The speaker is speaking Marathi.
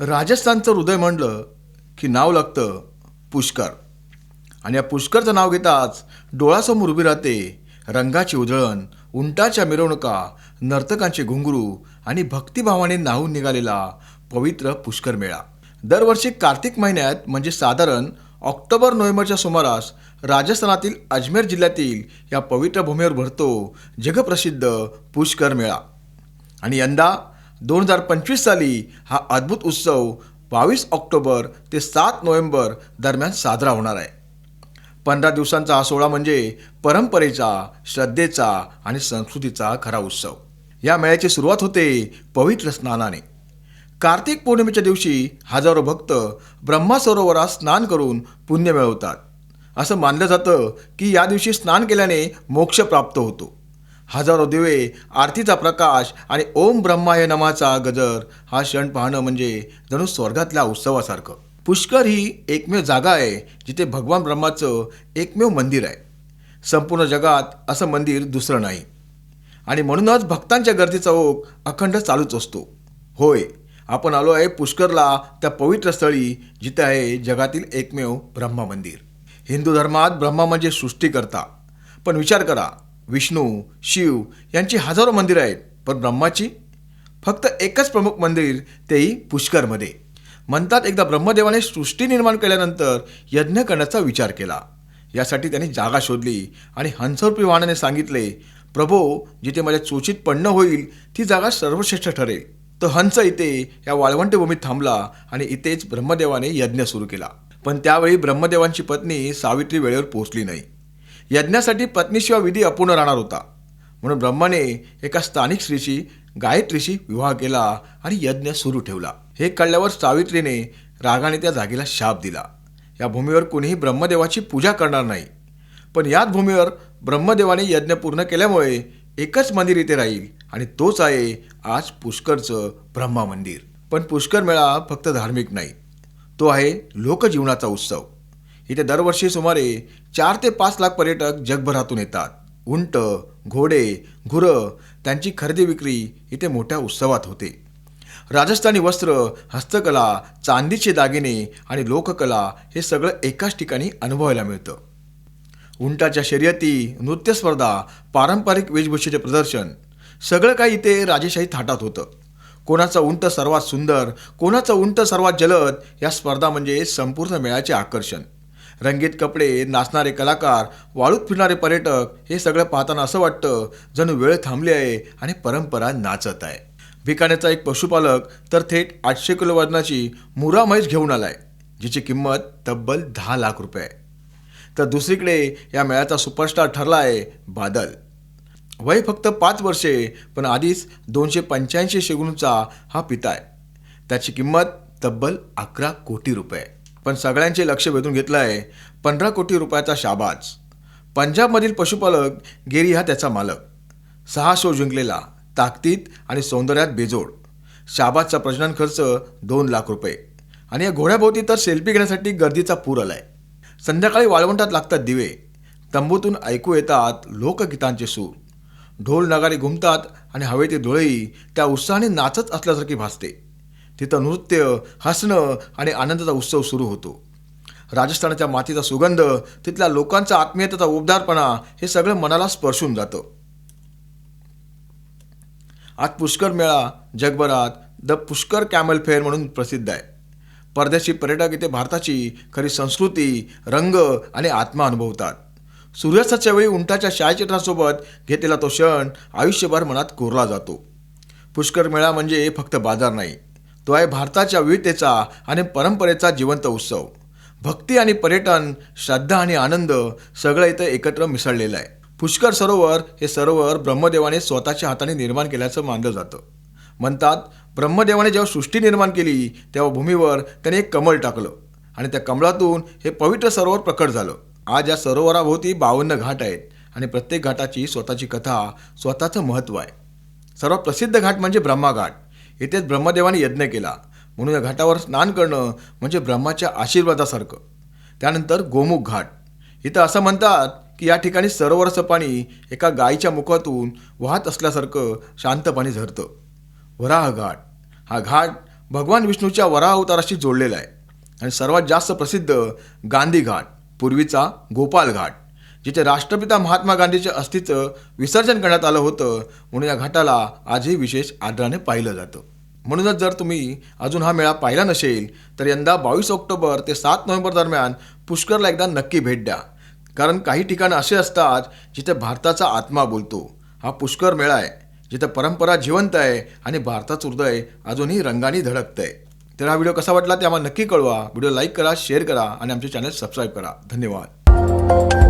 राजस्थानचं हृदय म्हणलं की नाव लागतं पुष्कर. आणि या पुष्करचं नाव घेताच डोळ्यासमोर उभी राहते रंगाची उधळण उंटाच्या मिरवणुका नर्तकांचे घुंगरू आणि भक्तिभावाने नाहून निघालेला पवित्र पुष्कर मेळा. दरवर्षी कार्तिक महिन्यात म्हणजे साधारण ऑक्टोबर नोव्हेंबरच्या सुमारास राजस्थानातील अजमेर जिल्ह्यातील या पवित्र भूमीवर भरतो जगप्रसिद्ध पुष्कर मेळा. आणि यंदा दोन हजार पंचवीस साली हा अद्भुत उत्सव बावीस ऑक्टोबर ते सात नोव्हेंबर दरम्यान साजरा होणार आहे. पंधरा दिवसांचा हा सोहळा म्हणजे परंपरेचा श्रद्धेचा आणि संस्कृतीचा खरा उत्सव. या मेळ्याची सुरुवात होते पवित्र स्नानाने. कार्तिक पौर्णिमेच्या दिवशी हजारो भक्त ब्रह्मा सरोवरात स्नान करून पुण्य मिळवतात. असं मानलं जातं की या दिवशी स्नान केल्याने मोक्ष प्राप्त होतो. हजारो दिवे आरतीचा प्रकाश आणि ओम ब्रह्माय नमाचा गजर. हा क्षण पाहणं म्हणजे जणू स्वर्गातल्या उत्सवासारखं. पुष्कर ही एकमेव जागा आहे जिथे भगवान ब्रह्माचं एकमेव मंदिर आहे. संपूर्ण जगात असं मंदिर दुसरं नाही. आणि म्हणूनच भक्तांच्या गर्दीचा ओघ अखंड चालूच असतो. होय आपण आलो आहे पुष्करला त्या पवित्र स्थळी जिथे आहे जगातील एकमेव ब्रह्मा मंदिर हिंदू धर्मात ब्रह्मा म्हणजे सृष्टीकर्ता. पण विचार करा विष्णू शिव यांची हजारो मंदिरं आहेत पण ब्रह्माची फक्त एकच प्रमुख मंदिर तेही पुष्करमध्ये. म्हणतात एकदा ब्रह्मदेवाने सृष्टी निर्माण केल्यानंतर यज्ञ करण्याचा विचार केला. यासाठी त्यांनी जागा शोधली आणि हंसरूपी वाहनाने सांगितले प्रभो जिथे माझ्या चोचीत पडणं होईल ती जागा सर्वश्रेष्ठ ठरेल. तर हंस इथे या वाळवंटभूमीत थांबला आणि इथेच ब्रह्मदेवाने यज्ञ सुरू केला. पण त्यावेळी ब्रह्मदेवांची पत्नी सावित्री वेळेवर पोहोचली नाही. यज्ञासाठी पत्नीशिवाय विधी अपूर्ण राहणार होता. म्हणून ब्रह्माने एका स्थानिक स्त्रीशी गायत्रीशी विवाह केला आणि यज्ञ सुरू ठेवला. हे कळल्यावर सावित्रीने रागाने त्या जागेला शाप दिला. या भूमीवर कुणीही ब्रह्मदेवाची पूजा करणार नाही. पण याच भूमीवर ब्रह्मदेवाने यज्ञ पूर्ण केल्यामुळे एकच मंदिर इथे राहील आणि तोच आहे आज पुष्करचं ब्रह्मा मंदिर. पण पुष्कर मेळा फक्त धार्मिक नाही. तो आहे लोकजीवनाचा उत्सव. इथे दरवर्षी सुमारे चार ते पाच लाख पर्यटक जगभरातून येतात. उंट घोडे गुरं त्यांची खरेदी विक्री इथे मोठ्या उत्सवात होते. राजस्थानी वस्त्र हस्तकला चांदीचे दागिने आणि लोककला हे सगळं एकाच ठिकाणी अनुभवायला मिळतं. उंटाच्या शर्यती नृत्यस्पर्धा पारंपरिक वेशभूषेचे प्रदर्शन सगळं काही इथे राजेशाही थाटात होतं. कोणाचा उंट सर्वात सुंदर कोणाचा उंट सर्वात जलद या स्पर्धा म्हणजे संपूर्ण मेळ्याचे आकर्षण. रंगीत कपडे नाचणारे कलाकार वाळूत फिरणारे पर्यटक हे सगळं पाहताना असं वाटतं जणू वेळ थांबली आहे आणि परंपरा नाचत आहे. भिकाण्याचा एक पशुपालक तर थेट आठशे किलो वजनाची मुरा म्हैस घेऊन आलाय जिची किंमत तब्बल दहा लाख रुपये आहे. तर दुसरीकडे या मेळ्याचा सुपरस्टार ठरला आहे बादल. वय फक्त पाच वर्षे पण आधीच दोनशे पंच्याऐंशी शेगुणचा हा पिता आहे. त्याची किंमत तब्बल अकरा कोटी रुपये पण सगळ्यांचे लक्ष वेधून घेतलं आहे पंधरा कोटी रुपयाचा शाबाज. पंजाबमधील पशुपालक गेरी हा त्याचा मालक. सहा शो जिंकलेला ताकदीत आणि सौंदर्यात बेजोड. शाबाजचा प्रजनन खर्च दोन लाख रुपये. आणि या घोड्याभोवती तर सेल्फी घेण्यासाठी गर्दीचा पूर आलाय. संध्याकाळी वाळवंटात लागतात दिवे. तंबूतून ऐकू येतात लोकगीतांचे सूर. ढोल नगारी घुमतात आणि हवेतील धुळेही त्या उत्साहाने नाचत असल्यासारखी भासते. तिथं नृत्य हसणं आणि आनंदाचा उत्सव सुरू होतो. राजस्थानाच्या मातीचा सुगंध तिथल्या लोकांचा आत्मीयतेचा उबदारपणा हे सगळं मनाला स्पर्शून जातं. आज पुष्कर मेळा जगभरात द पुष्कर कॅमल फेअर म्हणून प्रसिद्ध आहे. परदेशी पर्यटक इथे भारताची खरी संस्कृती रंग आणि आत्मा अनुभवतात. सूर्यास्ताच्या वेळी उंटाच्या छायाचित्रासोबत घेतलेला तो क्षण आयुष्यभर मनात कोरला जातो. पुष्कर मेळा म्हणजे फक्त बाजार नाही तो आहे भारताच्या विविधतेचा आणि परंपरेचा जिवंत उत्सव. भक्ती आणि पर्यटन श्रद्धा आणि आनंद सगळं इथं एकत्र मिसळलेलं आहे. पुष्कर सरोवर हे सरोवर ब्रह्मदेवाने स्वतःच्या हाताने निर्माण केल्याचं मानलं जातं. म्हणतात ब्रह्मदेवाने जेव्हा सृष्टी निर्माण केली तेव्हा भूमीवर त्याने एक कमळ टाकलं आणि त्या कमळातून हे पवित्र सरोवर प्रकट झालं. आज या सरोवराभोवती बावन्न घाट आहेत आणि प्रत्येक घाटाची स्वतःची कथा स्वतःचं महत्त्व आहे. सर्वात प्रसिद्ध घाट म्हणजे ब्रह्मा घाट. इथेच ब्रह्मदेवाने यज्ञ केला. म्हणून या घाटावर स्नान करणं म्हणजे ब्रह्माच्या आशीर्वादासारखं. त्यानंतर गोमुख घाट. इथं असं म्हणतात की या ठिकाणी सरोवराचं पाणी एका गायीच्या मुखातून वाहत असल्यासारखं शांतपणे झरतं. वराह घाट. हा घाट भगवान विष्णूच्या वराह अवताराशी जोडलेला आहे. आणि सर्वात जास्त प्रसिद्ध गांधी घाट पूर्वीचा गोपाल घाट. जिथे राष्ट्रपिता महात्मा गांधीच्या अस्थीचं विसर्जन करण्यात आलं होतं म्हणून या घाटाला आजही विशेष आदराने पाहिलं जातं. म्हणूनच जर तुम्ही अजून हा मेळा पाहिला नसेल तर यंदा बावीस ऑक्टोबर ते सात नोव्हेंबर दरम्यान पुष्करला एकदा नक्की भेट द्या. कारण काही ठिकाणं असे असतात जिथे भारताचा आत्मा बोलतो. हा पुष्कर मेळा आहे जिथे परंपरा जिवंत आहे आणि भारताचं हृदय अजूनही रंगाने धडकतंय. तर हा व्हिडिओ कसा वाटला ते आम्हाला नक्की कळवा. व्हिडिओ लाईक करा शेअर करा आणि आमचे चॅनल सबस्क्राईब करा. धन्यवाद.